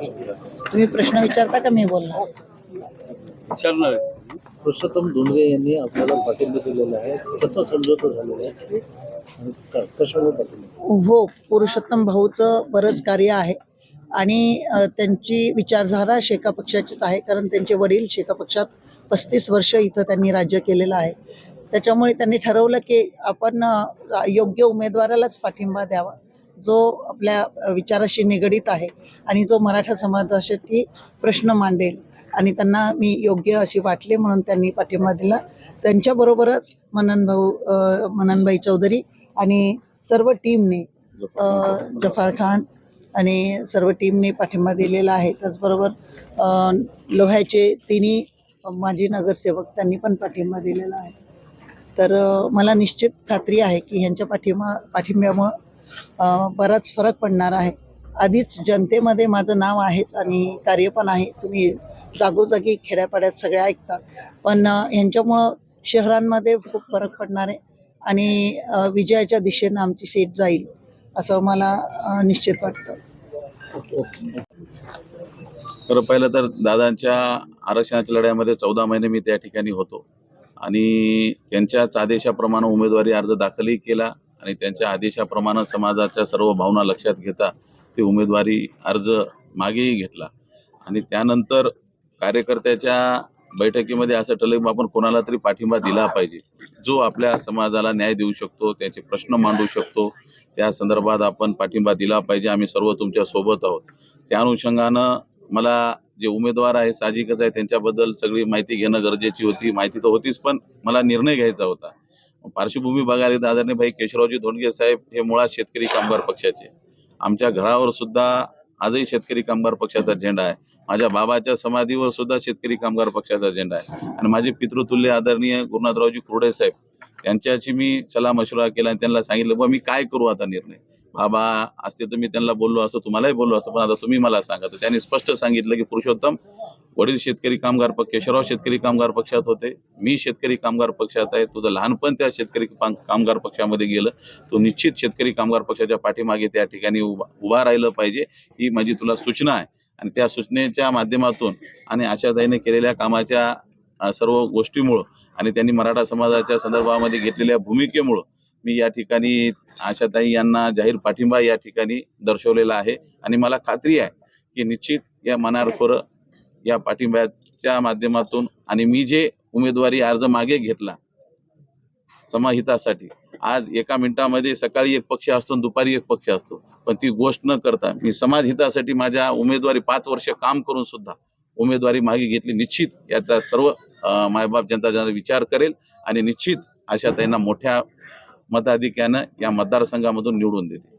तुम्ही प्रश्न विचारता का मी बोलणार? पुरुषोत्तम धुंडगे यांनी आपल्याला पाठिंबा दिलेला आहे. कसं समजवतं झालेलं आहे? हो पुरुषोत्तम भाऊचं बरंच कार्य आहे. आणि त्यांची विचारधारा शेका पक्षाचीच आहे. कारण त्यांचे वडील शेका पक्षात पस्तीस वर्ष इथं त्यांनी राज्य केलेलं आहे. त्याच्यामुळे त्यांनी ठरवलं की आपण योग्य उमेदवारालाच पाठिंबा द्यावा. जो आपल्या विचाराशी निगडीत आहे आणि जो मराठा समाजासाठी प्रश्न मांडेल आणि त्यांना मी योग्य अशी वाटले म्हणून त्यांनी पाठिंबा दिला. त्यांच्याबरोबरच मनन भाऊ मननभाई चौधरी आणि सर्व टीमने जफार खान आणि सर्व टीमने पाठिंबा दिलेला आहे. त्याचबरोबर लोह्याचे तिन्ही माजी नगरसेवक त्यांनी पण पाठिंबा दिलेला आहे. तर मला निश्चित खात्री आहे की ह्यांच्या पाठिंबा पाठिंब्यामुळं बराच फरक पडणार आहे. आधीच जनतेमध्ये माझं नाव आहेच आणि कार्य पण आहे. तुम्ही जागोजागी खेड्यापाड्यात सगळ्या ऐकतात पण ह्यांच्यामुळं शहरांमध्ये खूप फरक पडणार आहे आणि विजयाच्या दिशेनं आमची सीट जाईल असं मला निश्चित वाटतं. खरं पाहिलं तर दादांच्या आरक्षणाच्या लढ्यामध्ये चौदा महिने मी त्या ठिकाणी होतो. आणि त्यांच्याच आदेशाप्रमाणे उमेदवारी अर्ज दाखलही केला. आणि त्यांच्या आदेशाप्रमाणे समाजाच्या सर्व भावना लक्षात घेता ते उमेदवारी अर्ज मागेही घेतला. आणि त्यानंतर कार्यकर्त्याच्या बैठकीमध्ये असं ठरलं की आपण कोणाला तरी पाठिंबा दिला पाहिजे. जो आपल्या समाजाला न्याय देऊ शकतो त्याचे प्रश्न मांडू शकतो त्या संदर्भात आपण पाठिंबा दिला पाहिजे. आम्ही सर्व तुमच्यासोबत आहोत. त्या अनुषंगानं मला जे उमेदवार आहे साहजिकच आहे त्यांच्याबद्दल सगळी माहिती घेणं गरजेची होती. माहिती तर होतीच पण मला निर्णय घ्यायचा होता. पार्श्वभूमी बघायला गेलं आदरणीय भाई केशवरावजी धोंडगे साहेब हे मुळात शेतकरी कामगार पक्षाचे. आमच्या घरावर सुद्धा आजही शेतकरी कामगार पक्षाचा झेंडा आहे. माझ्या बाबाच्या समाधीवर सुद्धा शेतकरी कामगार पक्षाचा झेंडा आहे. आणि माझे पितृतुल्य आदरणीय गुरुनाथरावजी कुर्डे साहेब त्यांच्याशी मी सल्ला मशुरा केला आणि त्यांना सांगितलं बा मी काय करू आता निर्णय? बाबा असते तर मी त्यांना बोललो असं तुम्हालाही बोललो असं पण आता तुम्ही मला सांगा. तर त्यांनी स्पष्ट सांगितलं की पुरुषोत्तम वडील शेतकरी कामगार पक्ष केशवराव शेतकरी कामगार पक्षात होते. मी शेतकरी कामगार पक्षात आहे. तुझं लहानपण त्या शेतकरी कामगार पक्षामध्ये गेलं. तो निश्चित शेतकरी कामगार पक्षाच्या पाठीमागे त्या ठिकाणी उभा उभा राहिलं पाहिजे. ही माझी तुला सूचना आहे. आणि त्या सूचनेच्या माध्यमातून आणि आशाताईने केलेल्या कामाच्या सर्व गोष्टीमुळं आणि त्यांनी मराठा समाजाच्या संदर्भामध्ये घेतलेल्या भूमिकेमुळं मी या ठिकाणी आशाताई यांना जाहीर पाठिंबा या ठिकाणी दर्शवलेला आहे. आणि मला खात्री आहे की निश्चित या मनारखोरं या पाठिंब्याच्या माध्यमातून आणि मी जे उमेदवारी अर्ज मागे घेतला समाहितासाठी आज एका मिनिटामध्ये सकाळी एक पक्ष असतो दुपारी एक पक्ष असतो. पण ती गोष्ट न करता मी समाज हितासाठी माझ्या उमेदवारी पाच वर्ष काम करून सुद्धा उमेदवारी मागे घेतली. निश्चित याचा सर्व मायबाप जनता जनार्दन विचार करेल आणि निश्चित आशाताईंना मोठ्या मताधिक्यानं या मतदारसंघामधून निवडून देते